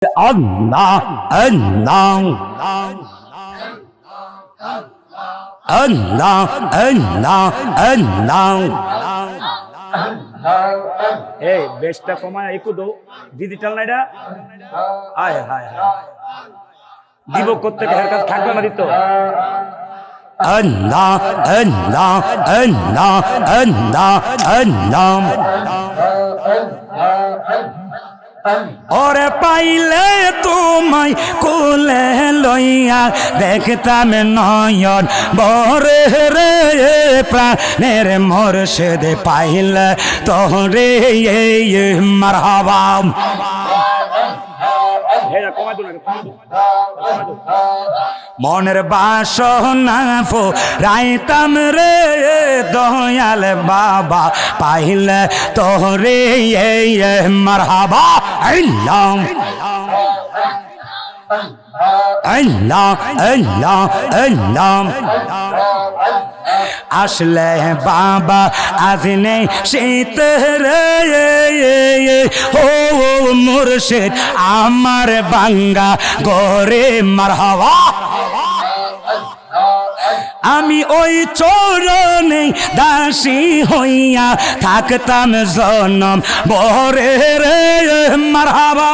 Allah, Allah, Allah, Allah, Allah. এই বেশটা কমায় একটু দো ডিজিটাল না এটা আয় হায় হায় দিব করতে হের কাছে থাকবে না দিত Allah, Allah, Allah, Allah, Allah. ওরে পাইলে তোমায় কোলে লইয়া দেখতাম নয়ন বরে রে প্রাণের মোরশেদ পাইলে তোরে মারহাবা। মনের বাসনা ফো রাইতাম রে দয়াল বাবা পাইলে তোরে মারহাবা। আল্লাহ আল্লাহ আল্লাহ আল্লাহ। আসলে বাবা আজ নেই শীত ও মুর্শিদ, আমার বাঙ্গা গরে মারহাবা। আমি ওই চরণে দাসী হইয়া থাকতাম জনম বরে রে মারহাবা।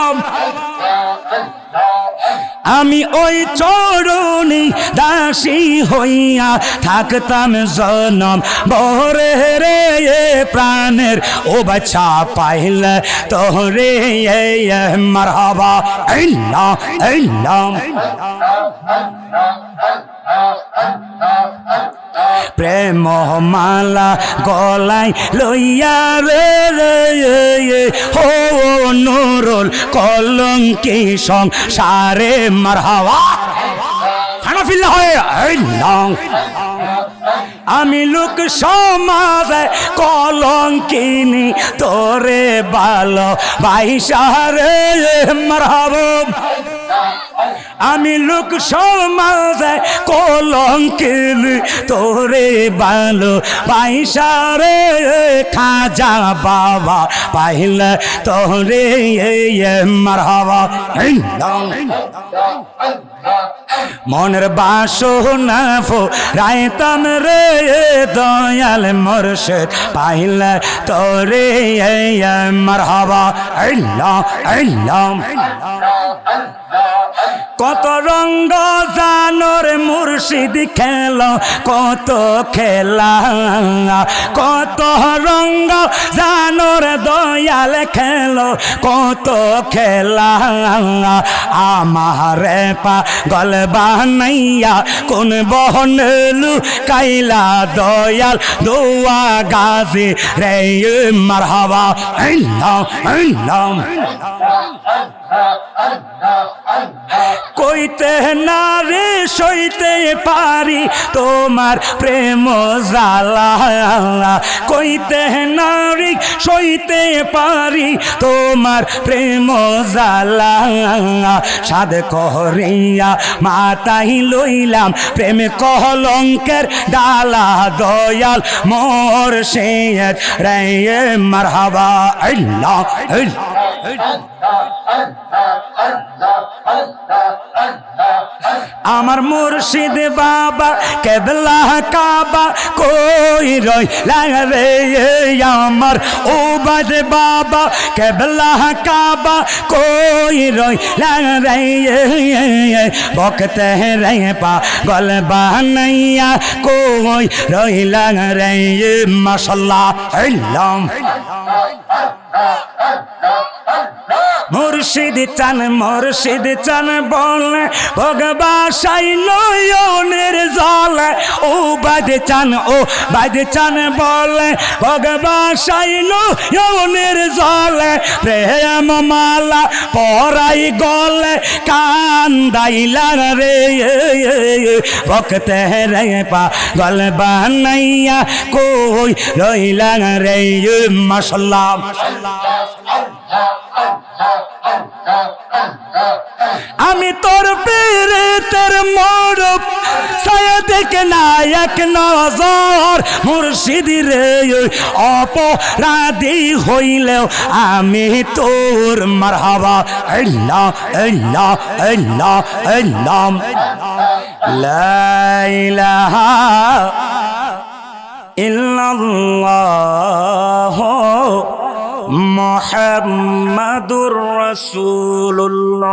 আমি ওই চরণে দাসী হইয়া থাকতাম জনম। বরে রে প্রাণের ও বাচ্চা পাইল তোরে মারহাবা। আল্লাহ আল্লাহ প্রেম মালা গলায় লইয়া রে রে হো নুরুল কলঙ্কি সংসারে মারহাওয়া হানাফিল্লা হয়ে আমি লোক সমাজে কলঙ্কিনি, তোরে ভালো বাইসারে মারহাবা। আমি লোক সমাজে কলঙ্কিল তোরে বালো পাইসারে খাজা বাবা পাইলে তোরে মারহাবা মনের বাসনা ফো রায়তাম রে দয়াল মোরশেদ পাইলে তোরে মারহাবা আল্লাহ আল্লাহ কত রঙ্গ জানোর মুর্শিদ খেল, কত খেলা, কত রঙ্গ, জানোর দয়াল খেল, কত খেলা। আমারে পা গল বানাইয়া কোন বহনলু কাইলা দয়াল, দোয়া গাজি রে, মারহাবা। আল্লাহ আল্লাহ। কইতে না রে সইতে পারি, তোমার প্রেম জালা কইতে না রে সইতে পারি, তোমার প্রেম জালা সাদ কহরিয়া মাতাই লইলাম, প্রেম কহলঙ্কের ডালা দয়াল মোর শের রে মারহাবা, আল্লাহ আল্লাহ। আমার মুর্শিদ বাবা কেবলা কাবা কই রই রে আমার ওবাদ বাবা কেবলা কাবা কই রই রে বকতে রে পা গল বানাইয়া কই রইলা রে মাশাল্লাহ, আল্লাহ। মুর্শিদ চান মুর্শিদ চান বলে। ভগবাসাই নয়নের জল। ও বাদ চান, ও বাদ চান বলে। ভগবাসাই নয়নের জল। প্রেম মালা পরাই গলে। কান্দাইলা রে। ভক্তে রে পা গল বানাইয়া কই রইলা রে। মশলা আমি তোর পীরিতের মোড় ছায়া দেখে না এক নজর। মুর্শিদি রে অপরাধী হইলেও আমি তোর মারহাবা। আল্লাহ আল্লাহ আল্লাহ আল্লাহ। লা ইলাহা ইল্লাল্লাহ। মুহাম্মাদুর রাসূলুল্লাহ।